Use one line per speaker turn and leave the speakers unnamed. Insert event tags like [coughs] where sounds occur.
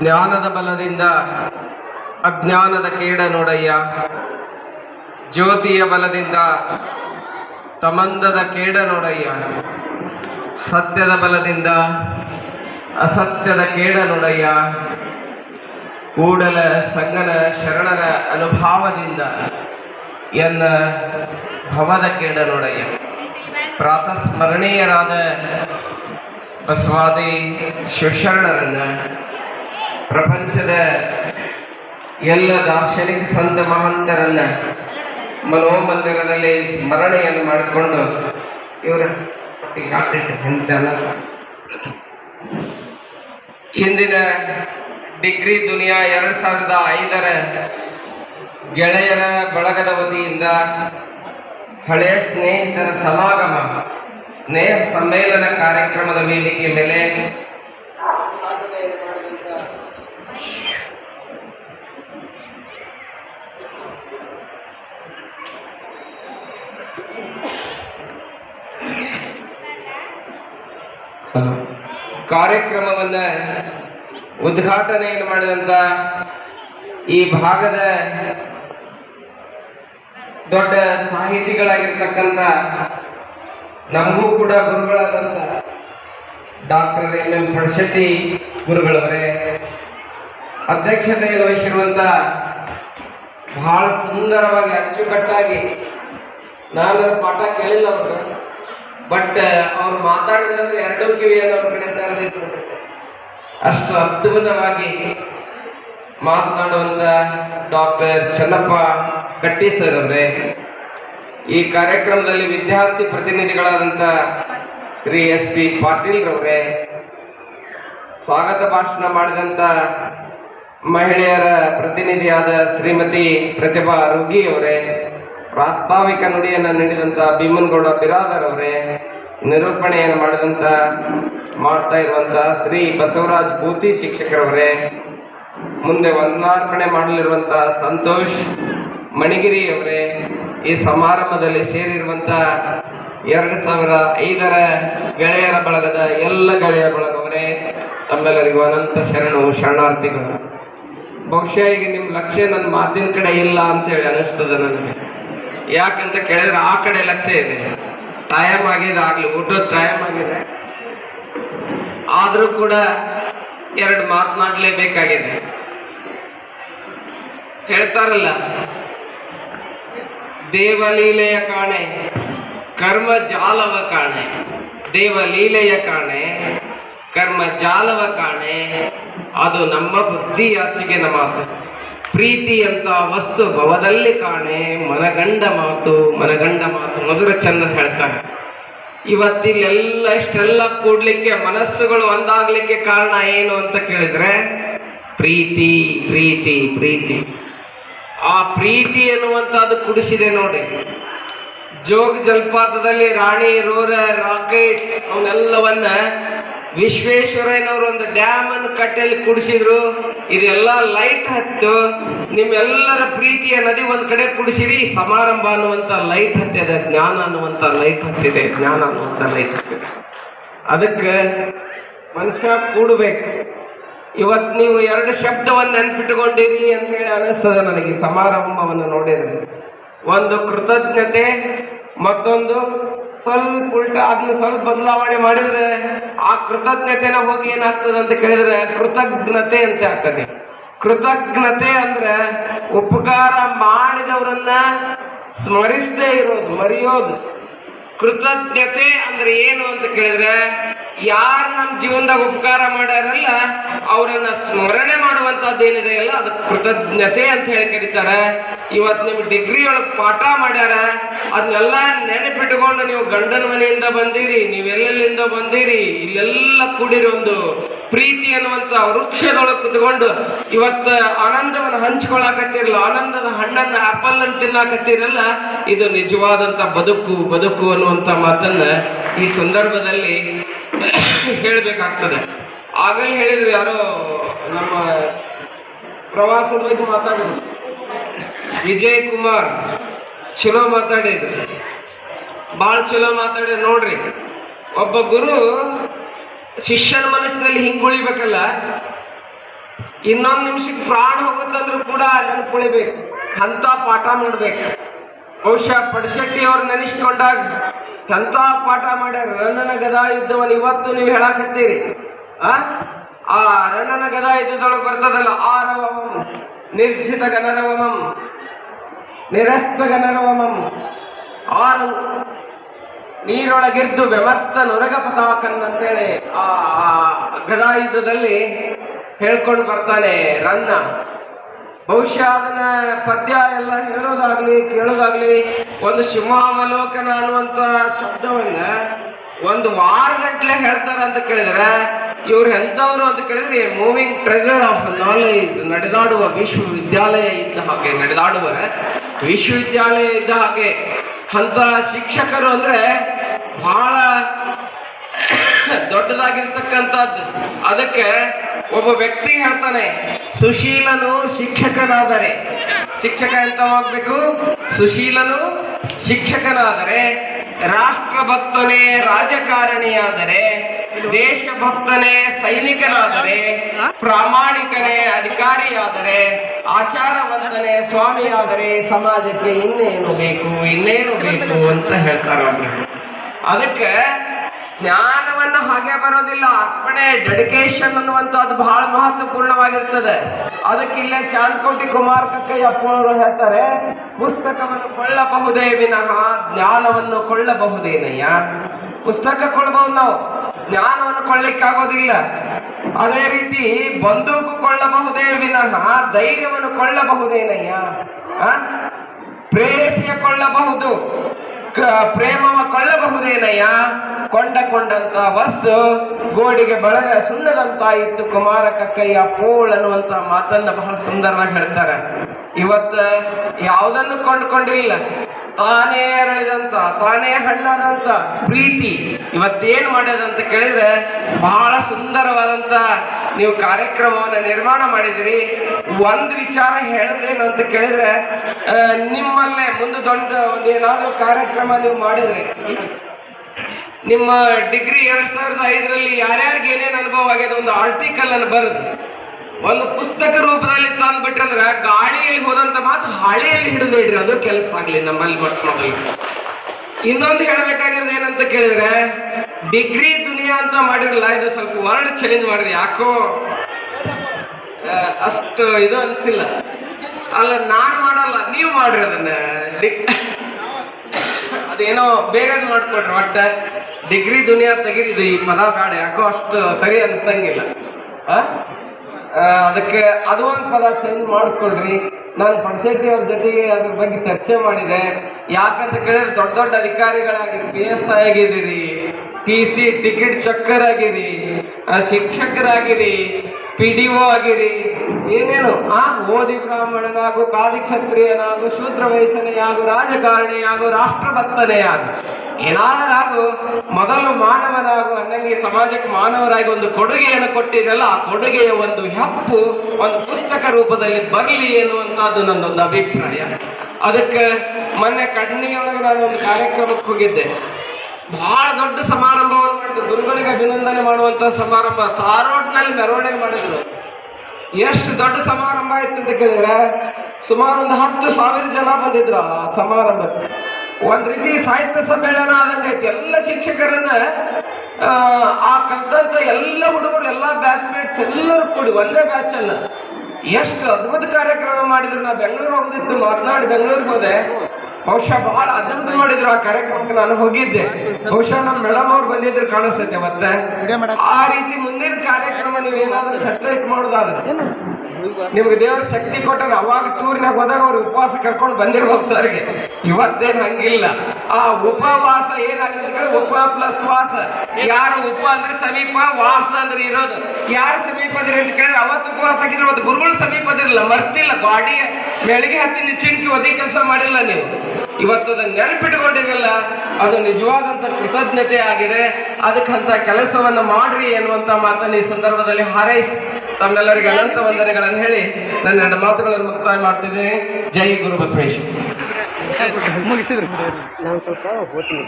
ಜ್ಞಾನದ ಬಲದಿಂದ ಅಜ್ಞಾನದ ಕೇಡ ನೋಡಯ್ಯ ಜ್ಯೋತಿಯ ಬಲದಿಂದ ತಮಂದದ ಕೇಡ ನೋಡಯ್ಯ ಸತ್ಯದ ಬಲದಿಂದ ಅಸತ್ಯದ ಕೇಡ ನೋಡಯ್ಯ ಕೂಡಲ ಸಂಗನ ಶರಣರ ಅನುಭಾವದಿಂದ ಎನ್ನ ಭವದ ಕೇಡ ನೋಡಯ್ಯ ಪ್ರಾತಸ್ಮರಣೀಯರಾದ ಬಸವಾದಿ ಶಿವಶರಣರನ್ನ ಪ್ರಪಂಚದ ಎಲ್ಲ ದಾರ್ಶನಿಕ ಸಂತ ಮಹಾಂತರನ್ನ ಮನೋಮಂದಿರದಲ್ಲಿ ಸ್ಮರಣೆಯನ್ನು ಮಾಡಿಕೊಂಡು ಇವರ ಹಿಂದಿನ ಡಿಗ್ರಿ ದುನಿಯಾ ಎರಡು ಸಾವಿರದ ಐದರ ಗೆಳೆಯರ ಬಳಗದ ವತಿಯಿಂದ ಹಳೆಯ ಸ್ನೇಹಿತರ ಸಮಾಗಮ, ಸ್ನೇಹ ಸಮ್ಮೇಳನ ಕಾರ್ಯಕ್ರಮದ ವೇದಿಕೆ ಮೇಲೆ ಕಾರ್ಯಕ್ರಮವನ್ನ ಉದ್ಘಾಟನೆಯನ್ನು ಮಾಡಿದಂತ ಈ ಭಾಗದ ದೊಡ್ಡ ಸಾಹಿತಿಗಳಾಗಿರ್ತಕ್ಕಂಥ ನಮಗೂ ಕೂಡ ಗುರುಗಳಾದಂಥ ಡಾಕ್ಟರ್ ಎಲ್ ಎಂ ಪಡಶೆಟ್ಟಿ ಗುರುಗಳವರೇ ಅಧ್ಯಕ್ಷತೆಯನ್ನು ವಹಿಸಿರುವಂಥ ಬಹಳ ಸುಂದರವಾಗಿ ಅಚ್ಚುಕಟ್ಟಾಗಿ ನಾನು ಪಾಠ ಕೇಳಿಲ್ಲ ಅವರು ಬಟ್ ಅವ್ರು ಮಾತಾಡಿದ್ರೆ ಎರಡೂ ಕಿವಿಯಲ್ಲಿ ಅವ್ರ ಕಡೆ ತೆರೆದಿತ್ತು ಅಷ್ಟು ಅದ್ಭುತವಾಗಿ ಮಾತನಾಡುವಂತ ಡಾಕ್ಟರ್ ಚನ್ನಪ್ಪ ಕಟ್ಟಿ ಸರ್ ಅವರೇ. ಈ ಕಾರ್ಯಕ್ರಮದಲ್ಲಿ ವಿದ್ಯಾರ್ಥಿ ಪ್ರತಿನಿಧಿಗಳಾದಂಥ ಶ್ರೀ ಎಸ್ ಪಿ ಪಾಟೀಲ್ ರವರೇ. ಸ್ವಾಗತ ಭಾಷಣ ಮಾಡಿದಂಥ ಮಹಿಳೆಯರ ಪ್ರತಿನಿಧಿಯಾದ ಶ್ರೀಮತಿ ಪ್ರತಿಭಾ ರುಗಿ ಅವರೇ. ಪ್ರಾಸ್ತಾವಿಕ ನುಡಿಯನ್ನು ನೀಡಿದಂಥ ಭೀಮನ್ಗೌಡ ಬಿರಾದರ್ ಅವರೇ, ನಿರೂಪಣೆಯನ್ನು ಮಾಡಿದಂಥ ಮಾಡ್ತಾ ಇರುವಂಥ ಶ್ರೀ ಬಸವರಾಜ್ ಭೂತಿ ಶಿಕ್ಷಕರವರೇ, ಮುಂದೆ ವಂದನಾರ್ಪಣೆ ಮಾಡಲಿರುವಂಥ ಸಂತೋಷ್ ಮಣಿಗಿರಿ ಅವರೇ ಈ ಸಮಾರಂಭದಲ್ಲಿ ಸೇರಿರುವಂಥ ಎರಡು ಸಾವಿರ ಐದರ ಗೆಳೆಯರ ಬಳಗದ ಎಲ್ಲ ಗೆಳೆಯರ ಬಳಗವರೇ, ತಮ್ಮೆಲ್ಲರಿಗೂ ಅನಂತ ಶರಣು ಶರಣಾರ್ಥಿಗಳು. ಬಹುಶಃ ಈಗ ನಿಮ್ಮ ಲಕ್ಷ್ಯ ನನ್ನ ಮಾತಿನ ಕಡೆ ಇಲ್ಲ ಅಂತ ಹೇಳಿ ಅನಿಸ್ತದೆ ನನಗೆ. ಯಾಕಂತ ಕೇಳಿದ್ರೆ ಆ ಕಡೆ ಲಕ್ಷ್ಯ ಇದೆ. ಟೈಮ್ ಆಗಿದೆ, ಆಗ್ಲಿ, ಊಟದ ಟೈಮ್ ಆಗಿದೆ. ಆದರೂ ಕೂಡ ಎರಡು ಮಾತನಾಡಲೇಬೇಕಾಗಿದೆ ಹೇಳ್ತಾರಲ್ಲ, ದೇವಲೀಲೆಯ ಕಾಣೆ, ಕರ್ಮ ಜಾಲವ ಕಾಣೆ. ದೇವಲೀಲೆಯ ಕಾಣೆ, ಕರ್ಮ ಜಾಲವ ಕಾಣೆ. ಅದು ನಮ್ಮ ಬುದ್ಧಿ ಆಚೆಗಿನ ಮಾತು. ಪ್ರೀತಿ ಅಂತ ವಸ್ತು ಭವದಲ್ಲಿ ಕಾಣೆ, ಮನಗಂಡ ಮಾತು ಮನಗಂಡ ಮಾತು ಮಧುರ ಚಂದ ಹೇಳ್ತಾರೆ ಇವತ್ತಿಲ್ಲೆಲ್ಲ ಇಷ್ಟೆಲ್ಲ ಕೂಡ್ಲಿಕ್ಕೆ, ಮನಸ್ಸುಗಳು ಒಂದಾಗ್ಲಿಕ್ಕೆ ಕಾರಣ ಏನು ಅಂತ ಕೇಳಿದ್ರೆ, ಪ್ರೀತಿ ಪ್ರೀತಿ ಪ್ರೀತಿ. ಆ ಪ್ರೀತಿ ಎನ್ನುವಂತದ್ದು ಕುಡಿಸಿದೆ ನೋಡಿ. ಜೋಗ ಜಲಪಾತದಲ್ಲಿ ರಾಣಿ ರೋರ ರಾಕೆಟ್ ಅವನ್ನೆಲ್ಲವನ್ನ ವಿಶ್ವೇಶ್ವರಯ್ಯನವರು ಒಂದು ಡ್ಯಾಮ್ ಅನ್ನು ಕಟ್ಟೆಯಲ್ಲಿ ಕುಡಿಸಿದ್ರು. ಇದೆಲ್ಲ ಲೈಟ್ ಹತ್ತು. ನಿಮ್ಮೆಲ್ಲರ ಪ್ರೀತಿಯ ನದಿ ಒಂದು ಕಡೆ ಕುಡಿಸಿರಿ. ಸಮಾರಂಭ ಅನ್ನುವಂತ ಲೈಟ್ ಹತ್ತಿದೆ. ಜ್ಞಾನ ಅನ್ನುವಂತ ಲೈಟ್ ಹತ್ತಿದೆ. ಜ್ಞಾನ ಅನ್ನುವಂತ ಲೈಟ್ ಹತ್ತಿದೆ. ಅದಕ್ಕೆ ಮನುಷ್ಯ ಕೂಡಬೇಕು. ಇವತ್ತು ನೀವು ಎರಡು ಶಬ್ದವನ್ನು ನೆನ್ಪಿಟ್ಟುಕೊಂಡಿರ್ಲಿ ಅಂತ ಹೇಳಿ ಅನಿಸ್ತದೆ ನನಗೆ ಸಮಾರಂಭವನ್ನು ನೋಡಿದ್ರೆ. ಒಂದು ಕೃತಜ್ಞತೆ, ಮತ್ತೊಂದು ಸ್ವಲ್ಪ ಉಲ್ಟ ಅದನ್ನ ಸ್ವಲ್ಪ ಬದಲಾವಣೆ ಮಾಡಿದ್ರೆ ಆ ಕೃತಜ್ಞತೆನ ಹೋಗಿ ಏನಾಗ್ತದೆ ಅಂತ ಕೇಳಿದ್ರೆ ಕೃತಜ್ಞತೆ ಅಂತ ಆಗ್ತದೆ. ಕೃತಜ್ಞತೆ ಅಂದ್ರೆ ಉಪಕಾರ ಮಾಡಿದವರನ್ನ ಸ್ಮರಿಸದೇ ಇರೋದು, ಮರೆಯೋದು. ಕೃತಜ್ಞತೆ ಅಂದ್ರೆ ಏನು ಅಂತ ಕೇಳಿದ್ರೆ, ಯಾರು ನಮ್ಮ ಜೀವನದಾಗ ಉಪಕಾರ ಮಾಡ್ಯಾರಲ್ಲ, ಅವರನ್ನ ಸ್ಮರಣೆ ಮಾಡುವಂತದ್ದು ಏನಿದೆ ಅಲ್ಲ, ಅದು ಕೃತಜ್ಞತೆ ಅಂತ ಹೇಳಿ ಕರೀತಾರೆ. ಇವತ್ತು ನಿಮ್ ಡಿಗ್ರಿ ಒಳಗೆ ಪಾಠ ಮಾಡ್ಯಾರ ಅದನ್ನೆಲ್ಲ ನೆನಪಿಟ್ಕೊಂಡು ನೀವು ಗಂಡನ ಮನೆಯಿಂದ ಬಂದಿರಿ, ನೀವೆಲ್ಲೆಲ್ಲಿಂದ ಬಂದಿರಿ, ಇಲ್ಲೆಲ್ಲ ಕೂಡಿರೋ ಒಂದು ಪ್ರೀತಿ ಅನ್ನುವಂತ ವೃಕ್ಷದೊಳಗೆ ಕುತ್ಕೊಂಡು ಇವತ್ತ ಆನಂದವನ್ನು ಹಂಚ್ಕೊಳಕತ್ತಿರಲ್ಲ, ಆನಂದದ ಹಣ್ಣನ್ನ ಆಪಲ್ ಅನ್ನು ತಿನ್ನಾಕತ್ತಿರಲ್ಲ, ಇದು ನಿಜವಾದಂತ ಬದುಕು ಬದುಕು ಅನ್ನುವಂತ ಮಾತನ್ನ ಈ ಸಂದರ್ಭದಲ್ಲಿ [coughs] ಹೇಳಬೇಕಾಗ್ತದೆ. ಆಗಲೇ ಹೇಳಿದ್ರು ಯಾರೋ ನಮ್ಮ ಪ್ರವಾಸದ ಬಗ್ಗೆ ಮಾತಾಡಿದ್ರು. ವಿಜಯ್ ಕುಮಾರ್, ಚಲೋ ಮಾತಾಡಿದ್ರು. ಭಾಳ ಚಲೋ ಮಾತಾಡಿದ್ರು ನೋಡ್ರಿ. ಒಬ್ಬ ಗುರು ಶಿಷ್ಯನ ಮನಸ್ಸಿನಲ್ಲಿ ಹಿಂಗುಳಿಬೇಕಲ್ಲ ಇನ್ನೊಂದು ನಿಮಿಷಕ್ಕೆ ಪ್ರಾಣ ಹೋಗುತ್ತಂದ್ರೂ ಕೂಡ ಉಳಿಬೇಕು ಅಂತ ಪಾಠ ಮಾಡ್ಬೇಕು. ಬಹುಶಃ ಪಡಶೆಟ್ಟಿ ಅವ್ರು ನೆನೆಸ್ಕೊಂಡಾಗ ಅಂತ ಪಾಠ ಮಾಡ್ಯಾರ. ರಣನ ಗದಾ ಯುದ್ಧವನ್ನು ಇವತ್ತು ನೀವು ಹೇಳಾಕತ್ತೀರಿ. ಆ? ಆ ರನ್ನನ ಗದಾ ಯುದ್ಧದೊಳಗೆ ಬರ್ತದಲ್ಲ, ಆರವಮಂ, ನಿರ್ಜಿತ ಗನರವಮಂ ನಿರಸ್ತ ಗನರವಮಂ ಆರು ನೀರೊಳಗಿದ್ದು ವ್ಯವರ್ಥ ನೊರಗ ಪತಾಕನ್ನಂತೇಳಿ ಆ ಆ ಗದಾ ಯುದ್ಧದಲ್ಲಿ ಹೇಳ್ಕೊಂಡು ಬರ್ತಾನೆ ರನ್ನ. ಬಹುಶಃ ಅದನ್ನ ಪದ್ಯ ಎಲ್ಲ ಹೇಳೋದಾಗ್ಲಿ, ಕೇಳೋದಾಗ್ಲಿ, ಒಂದು ಸಿಂಹಾವಲೋಕನ ಅನ್ನುವಂತ ಶಬ್ದವನ್ನ ಒಂದು ವಾರ ಗಂಟ್ಲೆ ಹೇಳ್ತಾರ ಅಂತ ಕೇಳಿದ್ರೆ, ಇವ್ರು ಎಂಥವ್ರು ಅಂತ ಕೇಳಿದ್ರೆ ಮೂವಿಂಗ್ ಟ್ರೆಜರ್ ಆಫ್ ನಾಲೆಜ್ ನಡೆದಾಡುವ ವಿಶ್ವವಿದ್ಯಾಲಯ ಇದ್ದ ಹಾಗೆ, ನಡೆದಾಡುವ ವಿಶ್ವವಿದ್ಯಾಲಯ ಇದ್ದ ಹಾಗೆ. ಅಂತ ಶಿಕ್ಷಕರು ಅಂದ್ರೆ ಬಹಳ ದೊಡ್ಡದಾಗಿರ್ತಕ್ಕಂಥದ್ದು ಅದಕ್ಕೆ ಒಬ್ಬ ವ್ಯಕ್ತಿ ಹೇಳ್ತಾನೆ, ಸುಶೀಲನು ಶಿಕ್ಷಕನಾದರೆ ಶಿಕ್ಷಕ ಎಂತ ಹೋಗ್ಬೇಕು ಸುಶೀಲನು ಶಿಕ್ಷಕನಾದರೆ ರಾಷ್ಟ್ರ ಭಕ್ತನೇ ರಾಜಕಾರಣಿಯಾದರೆ, ದೇಶಭಕ್ತನೇ ಸೈನಿಕನಾದರೆ, ಪ್ರಾಮಾಣಿಕನೇ ಅಧಿಕಾರಿಯಾದರೆ, ಆಚಾರವಂತನೇ ಸ್ವಾಮಿಯಾದರೆ, ಸಮಾಜಕ್ಕೆ ಇನ್ನೇನು ಬೇಕು ಇನ್ನೇನು ಬೇಕು ಅಂತ ಹೇಳ್ತಾರೆ. ಅದಕ್ಕೆ ಜ್ಞಾನವನ್ನು ಹಾಗೆ ಬರೋದಿಲ್ಲ. ಅರ್ಪಣೆ ಡೆಡಿಕೇಶನ್ ಅನ್ನುವಂಥದ್ದು ಬಹಳ ಮಹತ್ವಪೂರ್ಣವಾಗಿರ್ತದೆ. ಅದಕ್ಕೆ ಇಲ್ಲೇ ಚಾಂದ್ಕೋಟಿ ಕುಮಾರ್ ಕಕ್ಕಯ್ಯಪ್ಪನವರು ಹೇಳ್ತಾರೆ, ಪುಸ್ತಕವನ್ನು ಕೊಳ್ಳಬಹುದೇ ವಿನಃ, ಜ್ಞಾನವನ್ನು ಕೊಳ್ಳಬಹುದೇನಯ್ಯ? ಪುಸ್ತಕ ಕೊಳ್ಳಬಹುದು ನಾವು, ಜ್ಞಾನವನ್ನು ಕೊಳ್ಳಿಕ್ಕಾಗೋದಿಲ್ಲ. ಅದೇ ರೀತಿ ಬಂದೂಕು ಕೊಳ್ಳಬಹುದೇ ವಿನಃ, ಧೈರ್ಯವನ್ನು ಕೊಳ್ಳಬಹುದೇನಯ್ಯ? ಪ್ರೇಯಸಿಯ ಕೊಳ್ಳಬಹುದು. ಪ್ರೇಮವ ಕೊಳ್ಳಬಹುದೇನಯ್ಯ ಕೊಂಡ ಕೊಂಡಂತ ವಸ್ತು ಗೋಡಿಗೆ ಬಳಗ ಇತ್ತು ಕುಮಾರ ಕಕ್ಕಯ್ಯ ಪೋಳ್ ಅನ್ನುವಂತ ಮಾತನ್ನ ಬಹಳ ಸುಂದರವಾಗಿ ಹೇಳ್ತಾರೆ. ಇವತ್ತು ಯಾವುದನ್ನು ಕೊಂಡುಕೊಂಡಿಲ್ಲ? ತಾನೇ ಅರಳಿದಂತ ತಾನೇ ಹಣ್ಣಾದಂತ ಪ್ರೀತಿ. ಇವತ್ತೇನ್ ಮಾಡ್ಯದಂತ ಕೇಳಿದ್ರೆ, ಬಹಳ ಸುಂದರವಾದಂತ ನೀವು ಕಾರ್ಯಕ್ರಮವನ್ನು ನಿರ್ಮಾಣ ಮಾಡಿದಿರಿ. ಒಂದು ವಿಚಾರ ಹೇಳಿದ್ರೇನು ಅಂತ ಕೇಳಿದ್ರೆ ನಿಮ್ಮಲ್ಲೇ ಮುಂದೆ ದೊಡ್ಡ ಒಂದು ಏನಾದರೂ ಕಾರ್ಯಕ್ರಮ ನೀವು ಮಾಡಿದ್ರಿ, ನಿಮ್ಮ ಡಿಗ್ರಿ ಎರಡ್ ಸಾವಿರದ ಐದರಲ್ಲಿ ಯಾರ್ಯಾರಿಗೆ ಏನೇನು ಅನುಭವ ಆಗ್ಯದ, ಒಂದು ಆರ್ಟಿಕಲ್ ಅನ್ನು ಬರೆದು. ಒಂದು ಪುಸ್ತಕ ರೂಪದಲ್ಲಿ ತಂದ್ಬಿಟ್ರಂದ್ರೆ ಗಾಳಿಯಲ್ಲಿ ಹೋದಂತ ಮಾತು ಹಾಳೆಯಲ್ಲಿ ಹಿಡಿದಿಡ್ರಿ, ಅದು ಕೆಲಸ ಆಗ್ಲಿ, ನಮ್ಮಲ್ಲಿ ಮೊದಲು ಇನ್ನೊಂದು ಹೇಳ್ಬೇಕಾಗಿರೋದು ಏನಂತ ಕೇಳಿದ್ರೆ, ಡಿಗ್ರಿ ದುನಿಯಾ ಅಂತ ಮಾಡಿರಲ್ಲ, ಇದು ಸ್ವಲ್ಪ ವರ್ಡ್ ಚೇಂಜ್ ಮಾಡಿದ್ರಿ ಯಾಕೋ? ಅಷ್ಟು ಇದು ಅನ್ಸಿಲ್ಲ. ಅಲ್ಲ, ನಾನ್ ಮಾಡಲ್ಲ, ನೀವು ಮಾಡ್ರಿ ಅದನ್ನ. ಅದೇನೋ ಬೇಗ ಮಾಡ್ಕೊಡ್ರಿ, ಒಟ್ಟ ಡಿಗ್ರಿ ದುನಿಯಾ ತೆಗೀರಿ ಈ ಪದ ಯಾಕೋ ಅಷ್ಟು ಸರಿ ಅನ್ಸಂಗಿಲ್ಲ. ಅದಕ್ಕೆ ಅದು ಒಂದು ಪದ ಚೇಂಜ್ ಮಾಡ್ಕೊಳ್ರಿ ನಾನು ಪಂಚಾಯತಿ ಅವ್ರ ಜೊತೆಗೆ ಅದ್ರ ಬಗ್ಗೆ ಚರ್ಚೆ ಮಾಡಿದೆ. ಯಾಕಂತ ಕೇಳಿದ್ರೆ ದೊಡ್ಡ ದೊಡ್ಡ ಅಧಿಕಾರಿಗಳಾಗಿರಿ ಪಿ ಎಸ್ ಐ ಆಗಿದ್ದೀರಿ. ಟಿ ಸಿ ಟಿಕೆಟ್ ಚಕ್ಕರ್ ಆಗಿರಿ ಶಿಕ್ಷಕರಾಗಿರಿ ಪಿ ಡಿ ಒ ಆಗಿರಿ. ಏನೇನು? ಆ, ಓದಿ ಬ್ರಾಹ್ಮಣನಾಗು ಕಾದಿ ಕ್ಷತ್ರಿಯನಾಗು, ಶೂದ್ರ ವಯಸ್ಸನೆಯಾಗು, ರಾಜಕಾರಣಿಯಾಗು, ರಾಷ್ಟ್ರಭಕ್ತನೆಯಾಗು. ಏನಾದರಾಗು ಮೊದಲು ಮಾನವನಾಗು ಅನ್ನಂಗೆ ಸಮಾಜಕ್ಕೆ ಮಾನವರಾಗಿ ಒಂದು ಕೊಡುಗೆಯನ್ನು ಕೊಟ್ಟಿದ್ದಲ್ಲ, ಆ ಕೊಡುಗೆಯ ಒಂದು ಹೆಪ್ಪು ಒಂದು ಪುಸ್ತಕ ರೂಪದಲ್ಲಿ ಬರಲಿ ಎನ್ನುವಂತಹದ್ದು ನನ್ನೊಂದು ಅಭಿಪ್ರಾಯ. ಅದಕ್ಕೆ ಮೊನ್ನೆ ಕಣ್ಣಿಯೊಳಗೆ ನಾನು ಒಂದು ಕಾರ್ಯಕ್ರಮಕ್ಕೆ ಹೋಗಿದ್ದೆ. ಬಹಳ ದೊಡ್ಡ ಸಮಾರಂಭವನ್ನು ಮಾಡಿದ್ರು. ಗುರುಗಳಿಗೆ ಅಭಿನಂದನೆ ಮಾಡುವಂತಹ ಸಮಾರಂಭ. ಸಾರೋಟ್ನಲ್ಲಿ ಮೆರವಣಿಗೆ ಮಾಡಿದ್ರು. ಎಷ್ಟು ದೊಡ್ಡ ಸಮಾರಂಭ ಆಯ್ತು ಅಂತ ಕೇಳಿದ್ರೆ, ಸುಮಾರು ಒಂದು ಹತ್ತು ಸಾವಿರ ಜನ ಬಂದಿದ್ರು ಆ ಸಮಾರಂಭಕ್ಕೆ. ಒಂದ್ ರೀತಿ ಸಾಹಿತ್ಯ ಸಮ್ಮೇಳನ ಆದಂಗೆ ಐತಿ ಎಲ್ಲ ಶಿಕ್ಷಕರನ್ನ ಆ, ಆ ಕಲ್ತಂತ ಎಲ್ಲ ಹುಡುಗರು ಎಲ್ಲ ಬ್ಯಾಚ್ಮೇಟ್ಸ್ ಎಲ್ಲರೂ ಕೂಡಿ ಒಂದೇ ಬ್ಯಾಚ್ ಅಲ್ಲ. ಎಷ್ಟು ಅದ್ಭುತ ಕಾರ್ಯಕ್ರಮ ಮಾಡಿದ್ರು. ನಾ ಬೆಂಗಳೂರು ಹೋಗಿದ್ದು ಮಾತನಾಡಿ ಬೆಂಗಳೂರಿಗೆ ಹೋದೆ. ಬಹುಶಃ ಬಹಳ ಅದ್ಭುತ ಮಾಡಿದ್ರು ಆ ಕಾರ್ಯಕ್ರಮಕ್ಕೆ ನಾನು ಹೋಗಿದ್ದೆ. ಬಹುಶಃ ನಮ್ಮ ಮೇಡಮ್ ಅವ್ರು ಬಂದಿದ್ರು ಕಾಣಿಸುತ್ತೆ ಮತ್ತೆ. ಆ ರೀತಿ ಮುಂದಿನ ಕಾರ್ಯಕ್ರಮ ನೀವು ಏನಾದ್ರೂ ಸೆಟ್ರೇಟ್ ಮಾಡೋದಾದ್ರೆ ನಿಮ್ಗೆ ದೇವ್ರ ಶಕ್ತಿ ಕೊಟ್ಟಾಗ ಅವಾಗ ಟೂರ್ನಾಗ ಹೋದಾಗ ಅವ್ರು ಉಪವಾಸ ಕರ್ಕೊಂಡು ಬಂದಿರ್ಬೋದು ಸರ್ಗೆ. ಇವತ್ತೇನು ಹಂಗಿಲ್ಲ. ಆ ಉಪವಾಸ ಏನಾಗಿದೆ ಉಪ ಪ್ಲಸ್ ವಾಸ. ಯಾರು ಉಪ ಅಂದ್ರೆ ಸಮೀಪ, ವಾಸ ಅಂದ್ರೆ ಇರೋದು. ಯಾರು ಅಂದ್ರೆ ಅಂತ ಕೇಳಿದ್ರೆ ಅವತ್ತು ಉಪವಾಸ ಆಗಿದ್ರೆ ಅವತ್ತು ಗುರುಗಳು ಸಮೀಪ ಅದಿರಲ್ಲ ಮರ್ತಿಲ್ಲ. ಬಾಡಿ ಬೆಳಿಗ್ಗೆ ಹತ್ತಿ ನಿಶ್ಚಿಂಕಿ ಒದಿ ಕೆಲಸ ಮಾಡಿಲ್ಲ ನೀವು. ಇವತ್ತು ಅದನ್ನ ನೆನಪಿಟ್ಕೊಂಡಿರಲ್ಲ ಅದು ನಿಜವಾದಂತ ಕೃತಜ್ಞತೆ ಆಗಿದೆ. ಅದಕ್ಕಂತ ಕೆಲಸವನ್ನ ಮಾಡ್ರಿ ಎನ್ನುವಂತ ಮಾತನ್ನ ಈ ಸಂದರ್ಭದಲ್ಲಿ ಹಾರೈಸಿ ತಮ್ಮೆಲ್ಲರಿಗೆ ಅನಂತ ವಂದನೆಗಳನ್ನು ಹೇಳಿ ನನ್ನ ಎರಡು ಮಾತುಗಳನ್ನು ಮುಕ್ತಾಯ ಮಾಡ್ತಿದ್ದೇನೆ. ಜೈ ಗುರು ಬಸವೇಶ್ವರ.
ಮುಗಿಸಿದ್ರು. ನಾನು ಸ್ವಲ್ಪ ಹೋಗ್ತೀನಿ